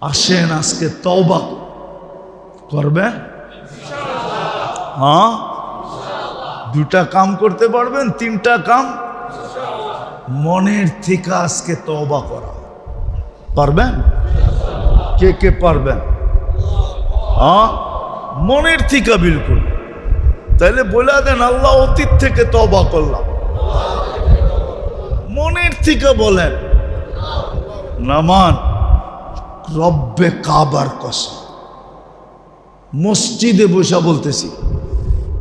আসেন আজকে তওবা করবেন হ্যাঁ? দুটা কাম করতে পারবেন, তিনটা কাম। মনের থেকে আজকে তওবা করা। পারবেন? কে কে পারবেন? হ্যাঁ? মনের থেকে বিলকুল। তাইলে বলে দেন, আল্লাহ অতীত থেকে তবা করলাম। মনের থেকে বলেন, নামান রব্বে কাবার কসম। মসজিদে বসা বলতেছি,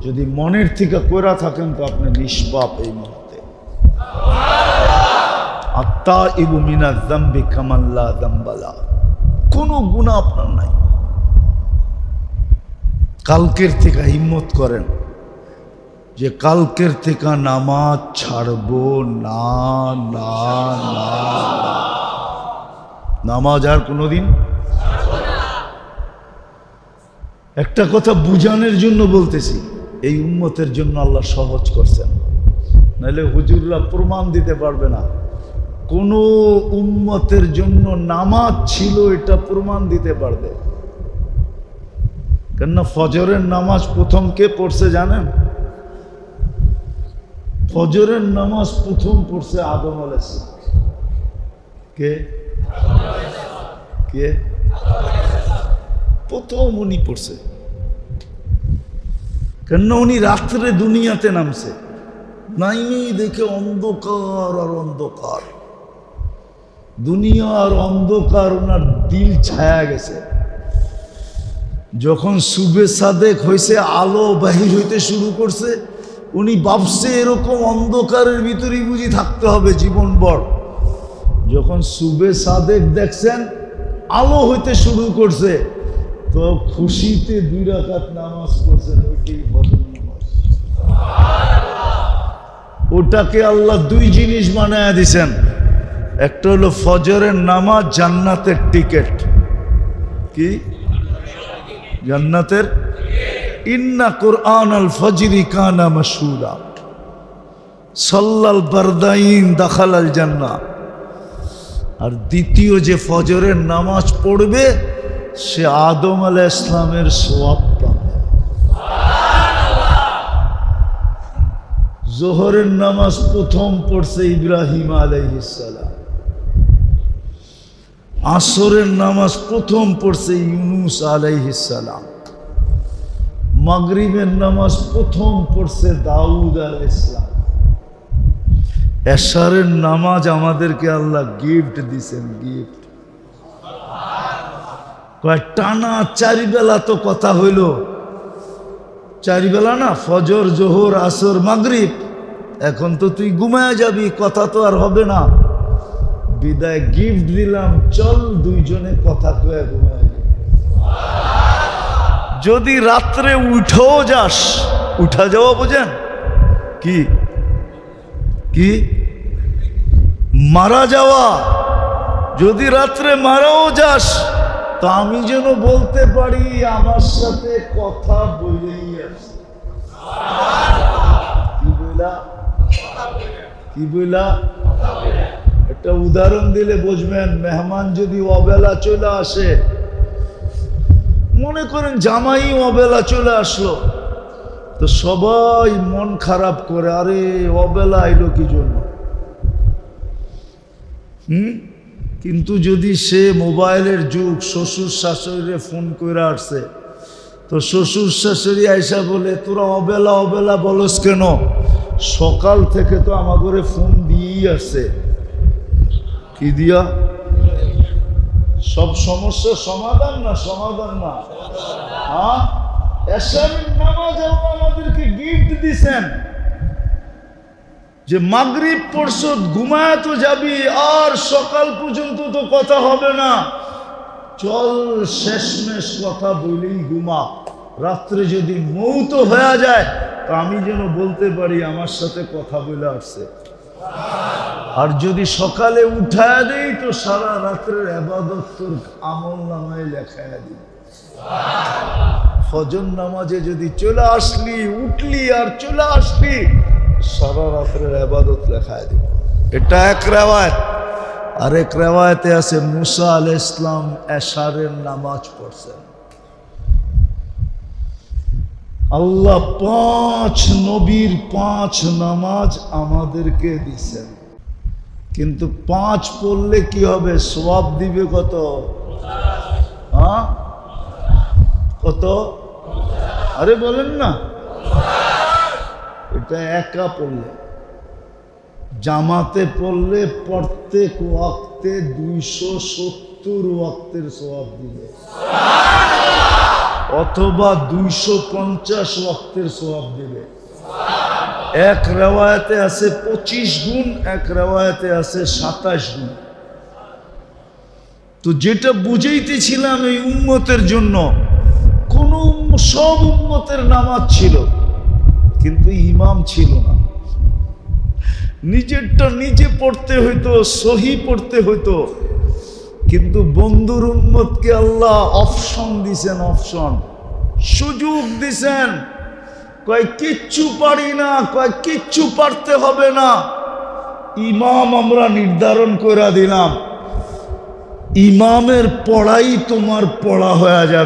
যদি মনের থেকে কইরা থাকেন তো আপনি নিষ্পাপ এই মুহূর্তে। আত্মা ইবু মিনা দাম্বি কামাল্লা দাম্বালা কোনো গুণা আপনার নাই। কালকের থেকে হিম্মত করেন যে কালকের থেকে নামাজ ছাড়বো, না না না না। নামাজ আর কোনোদিন? একটা কথা বুঝানোর জন্য বলতেছি, এই উন্মতের জন্য আল্লাহ সহজ করছেন। নাহলে হুজুররা প্রমাণ দিতে পারবে না। কোন উম্মতের জন্য নামাজ ছিল, এটা প্রমাণ দিতে পারবে। কেননা ফজরের নামাজ প্রথম কে পড়ছে জানেন? ফজরের নামাজ প্রথম পড়ছে আদম আলাইসালাম কে? কে? প্রথম উনি পড়ছে। কেননা উনি রাত্রে দুনিয়াতে নামছে। নাইনি দেখে অন্ধকার আর অন্ধকার। দুনিয়ার অন্ধকার ওনার দিল ছায়া গেছে। যখন সুবে সাদেক হয়েছে আলো বাহির হইতে শুরু করছে, উনি ভাবছে এরকম অন্ধকারের ভিতরেই বুঝি থাকতে হবে জীবনভর। যখন সুবে সাদেক দেখছেন, আলো হইতে শুরু করছে, তো খুশিতে দুই রাকাত নামাজ ফজর নামাজ। ওটাকে আল্লাহ দুই জিনিস বানায় দিছেন। একটা হলো ফজরের নামাজ, জান্নাতের টিকেট। কি? জান্নাতের? ইন্না কোরআন আল ফজরি কানা মশুরা সাল্লাল বারদাইন দাখাল আল জান্না আর দ্বিতীয় যে ফজরের নামাজ পড়বে, সে আদম আলাহ ইসলামের সোয়াব পাবে। জোহরের নামাজ প্রথম পড়ছে ইব্রাহিম আলাইহিসালাম আসরের নামাজ প্রথম পড়ছে ইউনুস আলাইহিসালাম মাগরিবের নামাজ প্রথম পড়ছে দাউদ আলাহ ইসলাম এশারের নামাজ আমাদেরকে আল্লাহ গিফট দিছেন গিফট টানা চারিবেলা তো কথা হইল। চারিবেলা না, ফজর, জোহর, আসর, মাগরিব। এখন তো তুই ঘুমায় যাবি, কথা তো আর হবে না। বিদায় গিফট দিলাম, চল দুইজনে কথা কয়ে ঘুমায়। যদি রাত্রে উঠেও যাস, উঠা যাওয়া বোঝেন? কি? কি? মারা যাওয়া। যদি রাত্রে মারাও যাস, তো আমি যেন বলতে পারি আমার সাথে কথা বলেই কি বইলা? কি বইলা? একটা উদাহরণ দিলে বুঝবেন, মেহমান যদি অবেলা চলে আসে, মনে করেন জামাই অবেলা চলে আসলো, তো সবাই মন খারাপ করে, আরে অবেলা এলো কি জন্য? হুম? কিন্তু যদি সে মোবাইলের যুগ শ্বশুর শাশুড়িরে ফোন করে আসছে, তো শ্বশুর শাশুড়ি আইসা বলে, তোরা অবেলা অবেলা বলস কেন? সকাল থেকে তো আমাগরে ফোন দিয়েই আসছে। কি দিয়া? সব সমস্যার সমাধান না সমাধান না? হ্যাঁ নামাজ আমাদেরকে গিফট দিছেন। যে মাগরিব পরশদ ঘুমায় তো যাবি, আর সকাল পর্যন্ত তো কথা হবে না। চল শেষমেশ কথা বলেই ঘুমা। রাত্রে যদি মৌত হয়ে যায়, তো আমি যেন বলতে পারি আমার সাথে কথা বলে আসছে। আর যদি সকালে উঠায় দেই, তো সারা রাত্রের আবাদত আমল নামায় লেখায় দিই। ফজর নামাজে যদি চলে আসলি, উঠলি আর চলে আসলি সারা রাত্রের আবাদত লেখায় দিব। এটা এক রেওয়ায়ত। আরেক রেওয়ায়তে আছে, মুসা আল ইসলাম এশারের নামাজ পড়ছেন। আল্লাহ পাঁচ নবীর পাঁচ নামাজ আমাদেরকে দিছেন। কিন্তু পাঁচ পড়লে কি হবে? সবাব দিবে কত? হ্যাঁ? কত? আরে বলেন না। এটা একা পড়লে। জামাতে পড়লে প্রত্যেক ওয়াক্তে দুইশো সত্তর ওয়াক্তের সবাব দিবে। অথবা দুইশো পঞ্চাশ ওয়াক্তের সবাব দিবে। এক রেওয়ায়তে আছে পঁচিশ গুণ, এক রেওয়ায়তে আছে সাতাশ গুণ। তো যেটা বুঝাইতেছিলাম এই উম্মতের জন্য, কোন সব উন্মতের নামাজ ছিল। কিন্তু ইমাম ছিল না। নিজেরটা নিজে পড়তে হইতো, সহি পড়তে হইতো। কিন্তু বন্ধুর উম্মতকে আল্লাহ অপশন দিছেন অপশন সুযোগ দিছেন। কয়, কিচ্ছু পারি না, কয়, কিচ্ছু পারতে হবে না। ইমাম আমরা নির্ধারণ করে দিলাম। ইমামের পড়াই তোমার পড়া হয়ে যাবে।